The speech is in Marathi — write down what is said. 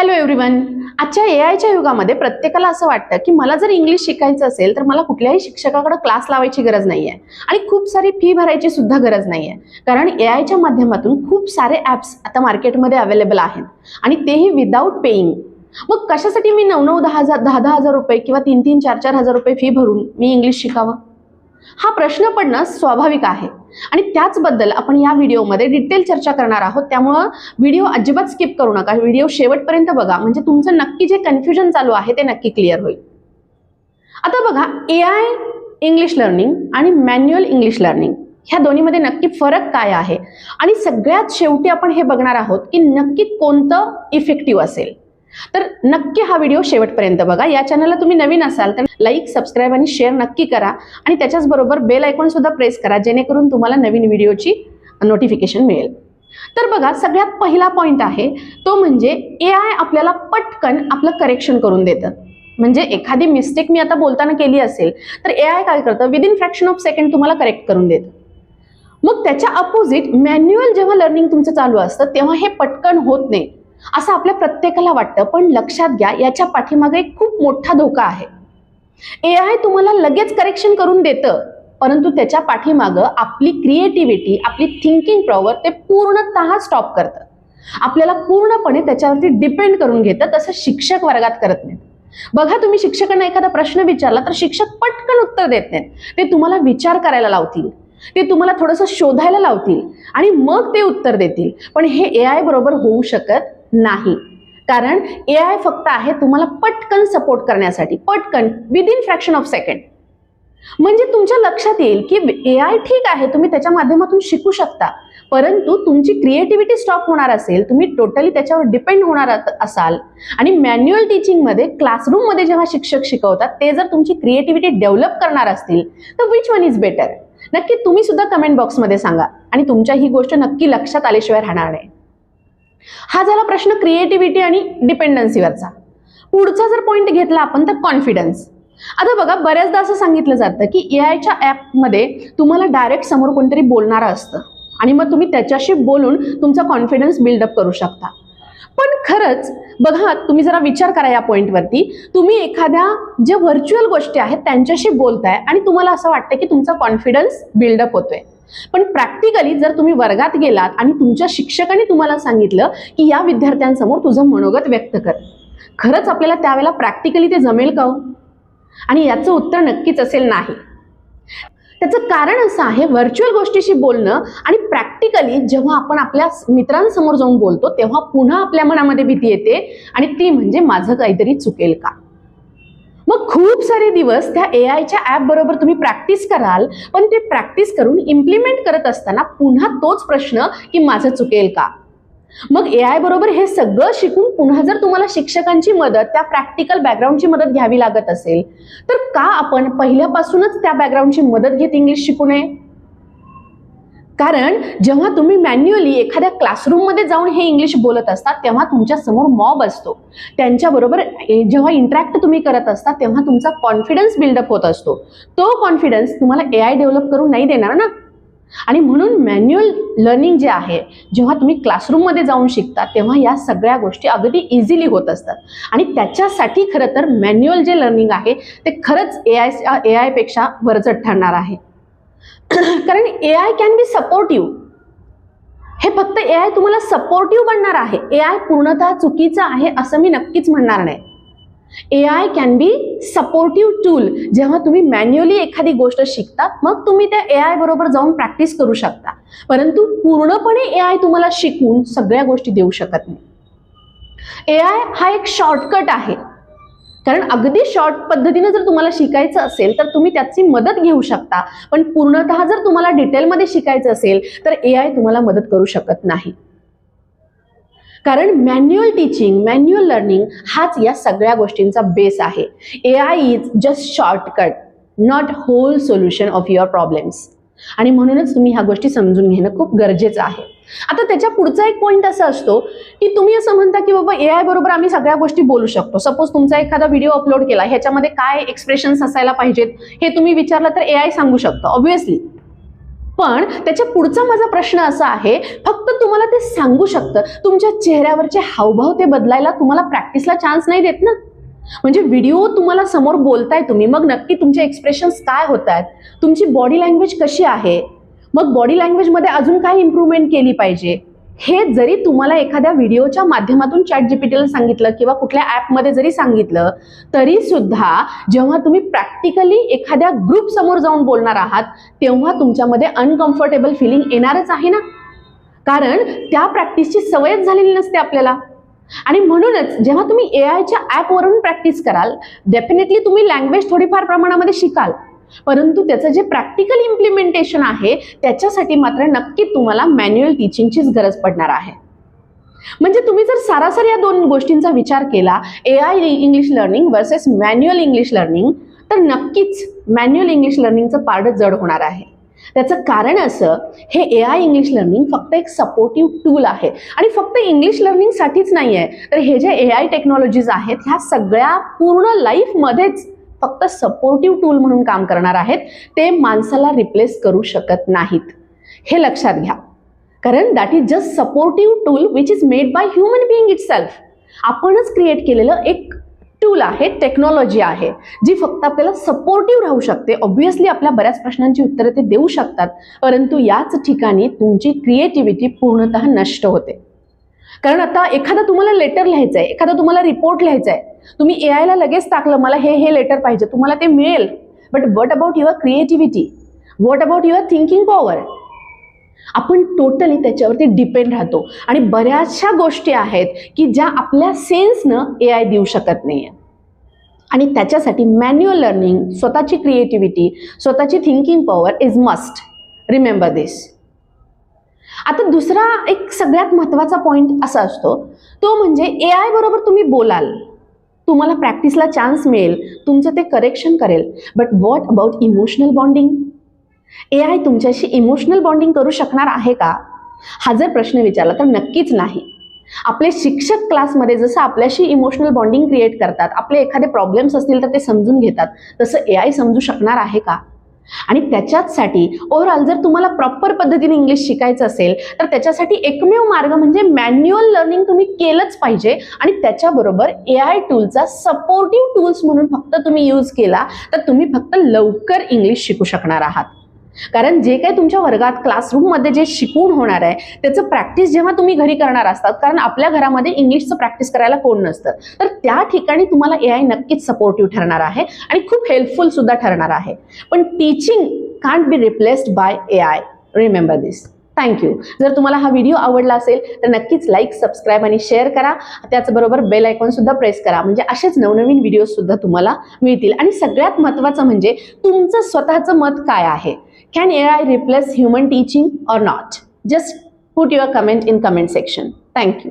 हॅलो एव्हरीवन आजच्या ए आयच्या युगामध्ये प्रत्येकाला असं वाटतं की मला जर इंग्लिश शिकायचं असेल तर मला कुठल्याही शिक्षकाकडे क्लास लावायची गरज नाहीये. आणि खूप सारी फी भरायची सुद्धा गरज नाहीये. कारण ए आयच्या माध्यमातून खूप सारे ॲप्स आता मार्केटमध्ये अवेलेबल आहेत. आणि तेही विदाऊट पेईंग मग कशासाठी मी नऊ नऊ दहा हजार दहा दहा हजार रुपये किंवा तीन तीन चार चार हजार रुपये फी भरून मी इंग्लिश शिकावं? हा प्रश्न पडणं स्वाभाविक आहे. आणि त्याचबद्दल आपण या व्हिडिओमध्ये डिटेल चर्चा करणार आहोत. त्यामुळं व्हिडिओ अजिबात स्किप करू नका. व्हिडिओ शेवटपर्यंत बघा. म्हणजे तुमचं नक्की जे कन्फ्युजन चालू आहे ते नक्की क्लिअर होईल. आता बघा ए आय इंग्लिश लर्निंग आणि मॅन्युअल इंग्लिश लर्निंग ह्या दोन्हीमध्ये नक्की फरक काय आहे? आणि सगळ्यात शेवटी आपण हे बघणार आहोत की नक्की कोणतं इफेक्टिव्ह असेल. तर नक्की हा व्हिडिओ शेवटपर्यंत बघा. या चॅनलला तुम्ही नवीन असाल तर लाईक सबस्क्राईब आणि शेअर नक्की करा. आणि त्याच्याच बरोबर बेल आयकॉन सुद्धा प्रेस करा जेणेकरून तुम्हाला नवीन व्हिडिओची नोटिफिकेशन मिळेल. तर बघा सगळ्यात पहिला पॉईंट आहे तो म्हणजे ए आय आपल्याला पटकन आपलं करेक्शन करून देतं. म्हणजे एखादी मिस्टेक मी आता बोलताना केली असेल तर ए आय काय करतं? विदिन फ्रॅक्शन ऑफ सेकंड तुम्हाला करेक्ट करून देतं. मग त्याच्या अपोजिट मॅन्युअल जेव्हा लर्निंग तुमचं चालू असतं तेव्हा हे पटकन होत नाही. असं आपल्या प्रत्येकाला वाटतं पण लक्षात घ्या याच्या पाठीमागे एक खूप मोठा धोका आहे. ए आय तुम्हाला लगेच करेक्शन करून देतं परंतु त्याच्या पाठीमागं आपली क्रिएटिव्हिटी आपली थिंकिंग पॉवर ते पूर्णतः स्टॉप करतं. आपल्याला पूर्णपणे त्याच्यावरती डिपेंड करून घेतं तसं शिक्षक वर्गात करत नाहीत. बघा तुम्ही शिक्षकांना एखादा प्रश्न विचारला तर शिक्षक पटकन उत्तर देत नाहीत. ते तुम्हाला विचार करायला लावतील. ते तुम्हाला थोडंसं शोधायला लावतील आणि मग ते उत्तर देतील. पण हे ए आय बरोबर होऊ शकत नाही. कारण ए आय फक्त आहे तुम्हाला पटकन सपोर्ट करण्यासाठी पटकन विदिन फ्रॅक्शन ऑफ सेकंड म्हणजे तुमच्या लक्षात येईल की ए आय ठीक आहे तुम्ही त्याच्या माध्यमातून शिकू शकता. परंतु तुमची क्रिएटिव्हिटी स्टॉप होणार असेल तुम्ही टोटली त्याच्यावर डिपेंड होणार असाल. आणि मॅन्युअल टीचिंगमध्ये क्लासरूममध्ये जेव्हा शिक्षक शिकवतात ते जर तुमची क्रिएटिव्हिटी डेव्हलप करणार असतील तर विच वन इज बेटर नक्की तुम्ही सुद्धा कमेंट बॉक्समध्ये सांगा. आणि तुमच्या ही गोष्ट नक्की लक्षात आल्याशिवाय राहणार नाही. हा झाला प्रश्न क्रिएटिव्हिटी आणि डिपेंडन्सीवरचा पुढचा जर पॉईंट घेतला आपण तर कॉन्फिडन्स आता बघा बऱ्याचदा असं सांगितलं जातं की ए आयच्या ॲपमध्ये तुम्हाला डायरेक्ट समोर कोणतरी बोलणारं असतं. आणि मग तुम्ही त्याच्याशी बोलून तुमचा कॉन्फिडन्स बिल्डअप करू शकता. पण खरंच बघा तुम्ही जरा विचार करा या पॉईंटवरती तुम्ही एखाद्या ज्या व्हर्च्युअल गोष्टी आहेत त्यांच्याशी बोलताय आणि तुम्हाला असं वाटतं की तुमचा कॉन्फिडन्स बिल्डअप होतोय. पण प्रॅक्टिकली जर तुम्ही वर्गात गेलात आणि तुमच्या शिक्षकाने तुम्हाला सांगितलं की या विद्यार्थ्यांसमोर तुझं मनोगत व्यक्त कर. खरंच आपल्याला त्यावेळेला प्रॅक्टिकली ते जमेल का हो? आणि याचं उत्तर नक्कीच असेल नाही. त्याचं कारण असं आहे व्हर्च्युअल गोष्टीशी बोलणं आणि प्रॅक्टिकली जेव्हा आपण आपल्या मित्रांसमोर जाऊन बोलतो तेव्हा पुन्हा आपल्या मनामध्ये भीती येते आणि ती म्हणजे माझं काहीतरी चुकेल का? मग खूप सारे दिवस त्या ए आयच्या ॲप बरोबर तुम्ही प्रॅक्टिस कराल पण ते प्रॅक्टिस करून इम्प्लिमेंट करत असताना पुन्हा तोच प्रश्न की माझं चुकेल का? मग ए आय बरोबर हे सगळं शिकून पुन्हा जर तुम्हाला शिक्षकांची मदत त्या प्रॅक्टिकल बॅकग्राऊंडची मदत घ्यावी लागत असेल तर का आपण पहिल्यापासूनच त्या बॅकग्राऊंडची मदत घेत इंग्लिश शिकू नये? कारण जेव्हा तुम्ही मॅन्युअली एखाद्या क्लासरूममध्ये जाऊन हे इंग्लिश बोलत असता तेव्हा तुमच्यासमोर मॉब असतो. त्यांच्याबरोबर जेव्हा इंटरॅक्ट तुम्ही करत असता तेव्हा तुमचा कॉन्फिडन्स बिल्डअप होत असतो. तो कॉन्फिडन्स तुम्हाला ए आय डेव्हलप करून नाही देणार ना? आणि म्हणून मॅन्युअल लर्निंग जे आहे जेव्हा तुम्ही क्लासरूममध्ये जाऊन शिकता तेव्हा या सगळ्या गोष्टी अगदी इझिली होत असतात. आणि त्याच्यासाठी खरं तर मॅन्युअल जे लर्निंग आहे ते खरंच ए आय ए आयपेक्षा वरचट ठरणार आहे. कारण A I can be supportive हे फक्त ए आय तुम्हाला सपोर्टिव्ह बनणार आहे. ए आय पूर्णतः चुकीचं आहे असं मी नक्कीच म्हणणार नाही. A I can be supportive tool जेव्हा तुम्ही मॅन्युअली एखादी गोष्ट शिकता मग तुम्ही त्या ए आय बरोबर जाऊन प्रॅक्टिस करू शकता. परंतु पूर्णपणे ए आय तुम्हाला शिकवून सगळ्या गोष्टी देऊ शकत नाही. ए आय हा एक शॉर्टकट आहे. कारण अगदी शॉर्ट पद्धतीने जर तुम्हाला शिकायचं असेल तर तुम्ही त्याची मदत घेऊ शकता. पण पूर्णतः जर तुम्हाला डिटेलमध्ये शिकायचं असेल तर ए आय तुम्हाला मदत करू शकत नाही. कारण मॅन्युअल टीचिंग मॅन्युअल लर्निंग हाच या सगळ्या गोष्टींचा बेस आहे. A I is just shortcut not whole solution of your problems आणि म्हणूनच तुम्ही ह्या गोष्टी समजून घेणं खूप गरजेचं आहे. आता त्याच्या पुढचा एक पॉईंट असा असतो की तुम्ही असं म्हणता की बाबा ए आय बरोबर आम्ही सगळ्या गोष्टी बोलू शकतो. सपोज तुमचा एखादा व्हिडिओ अपलोड केला ह्याच्यामध्ये काय एक्सप्रेशन्स असायला पाहिजेत हे तुम्ही विचारलं तर ए आय सांगू शकतं ऑब्व्हियसली पण त्याच्या पुढचा माझा प्रश्न असा आहे फक्त तुम्हाला ते सांगू शकतं. तुमच्या चेहऱ्यावरचे हावभाव ते बदलायला तुम्हाला प्रॅक्टिसला चान्स नाही देत ना? म्हणजे व्हिडिओ तुम्हाला समोर बोलताय तुम्ही मग नक्की तुमचे एक्सप्रेशन्स काय होत आहेत तुमची बॉडी लँग्वेज कशी आहे? मग बॉडी लँग्वेजमध्ये अजून काय इम्प्रूव्हमेंट केली पाहिजे? हे जरी तुम्हाला एखाद्या व्हिडिओच्या माध्यमातून चॅट जीपीटीला सांगितलं किंवा कुठल्या ॲपमध्ये जरी सांगितलं तरी सुद्धा जेव्हा तुम्ही प्रॅक्टिकली एखाद्या ग्रुप समोर जाऊन बोलणार आहात तेव्हा तुमच्यामध्ये अनकम्फर्टेबल फिलिंग येणारच आहे ना? कारण त्या प्रॅक्टिसची सवयच झालेली नसते आपल्याला. आणि म्हणूनच जेव्हा तुम्ही ए आयच्या ॲपवरून प्रॅक्टिस कराल डेफिनेटली तुम्ही लँग्वेज थोडीफार प्रमाणामध्ये शिकाल. परंतु त्याचं जे प्रॅक्टिकल इम्प्लिमेंटेशन आहे त्याच्यासाठी मात्र नक्की तुम्हाला मॅन्युअल टीचिंगचीच गरज पडणार आहे. म्हणजे तुम्ही जर सरासर या दोन गोष्टींचा विचार केला A I English learning versus manual English learning तर नक्कीच मॅन्युअल इंग्लिश लर्निंगचं पार्ट जड होणार आहे. त्याचं कारण असं हे ए आय इंग्लिश लर्निंग फक्त एक सपोर्टिव्ह टूल आहे. आणि फक्त इंग्लिश लर्निंगसाठीच नाही आहे तर हे जे ए आय टेक्नॉलॉजीज आहेत ह्या सगळ्या पूर्ण लाईफमध्येच फक्त सपोर्टिव्ह टूल म्हणून काम करणार आहेत. ते माणसाला रिप्लेस करू शकत नाहीत. हे लक्षात घ्या. कारण that is just supportive tool which is made by human being itself आपणच क्रिएट केलेलं एक टूल आहे टेक्नॉलॉजी आहे जी फक्त आपल्याला सपोर्टिव्ह राहू शकते. ऑब्व्हियसली आपल्या बऱ्याच प्रश्नांची उत्तरं ते देऊ शकतात परंतु याच ठिकाणी तुमची क्रिएटिव्हिटी पूर्णतः नष्ट होते. कारण आता एखादा तुम्हाला लेटर लिहायचं आहे एखादा तुम्हाला रिपोर्ट लिहायचा आहे तुम्ही ए आयला लगेच टाकलं मला हे हे लेटर पाहिजे तुम्हाला ते मिळेल. But what about your creativity what about your thinking power आपण टोटली त्याच्यावरती डिपेंड राहतो. आणि बऱ्याचशा गोष्टी आहेत की ज्या आपल्या सेन्सनं ए आय देऊ शकत नाही आहे आणि त्याच्यासाठी मॅन्युअल लर्निंग स्वतःची क्रिएटिव्हिटी स्वतःची thinking power is must remember this आता दुसरा एक सगळ्यात महत्त्वाचा पॉईंट असा असतो तो म्हणजे ए आय बरोबर तुम्ही बोलाल. तुम्हाला प्रॅक्टिसला चान्स मिळेल तुमचं ते करेक्शन करेल. But what about emotional bonding A I तुमच्याशी इमोशनल बॉन्डिंग करू शकणार आहे का? हा जर प्रश्न विचारला तर नक्कीच नाही. आपले शिक्षक क्लासमध्ये जसं आपल्याशी इमोशनल बॉन्डिंग क्रिएट करतात आपले एखादे प्रॉब्लेम्स असतील तर ते समजून घेतात तसं ए आय समजू शकणार आहे का? आणि त्याच्याचसाठी ओव्हरऑल जर तुम्हाला प्रॉपर पद्धतीने इंग्लिश शिकायचं असेल तर त्याच्यासाठी एकमेव मार्ग म्हणजे मॅन्युअल लर्निंग तुम्ही केलंच पाहिजे. आणि त्याच्याबरोबर ए आय टूलचा सपोर्टिव्ह टूल्स म्हणून फक्त तुम्ही यूज केला तर तुम्ही फक्त लवकर इंग्लिश शिकू शकणार आहात. कारण जे काही तुमच्या वर्गात क्लासरूममध्ये जे शिकून होणार आहे त्याचं प्रॅक्टिस जेव्हा तुम्ही घरी करणार असतात कारण आपल्या घरामध्ये इंग्लिशचं प्रॅक्टिस करायला कोण नसतं तर त्या ठिकाणी तुम्हाला ए आय नक्कीच सपोर्टिव्ह ठरणार आहे आणि खूप हेल्पफुल सुद्धा ठरणार आहे. पण teaching can't be replaced by A I remember this thank you जर तुम्हाला हा व्हिडिओ आवडला असेल तर नक्कीच लाईक सबस्क्राईब आणि शेअर करा. त्याचबरोबर बेल आयकॉन सुद्धा प्रेस करा. म्हणजे असेच नवनवीन व्हिडिओ सुद्धा तुम्हाला मिळतील. आणि सगळ्यात महत्त्वाचं म्हणजे तुमचं स्वतःचं मत काय आहे? Can A I replace human teaching or not just put your comment in comment section thank you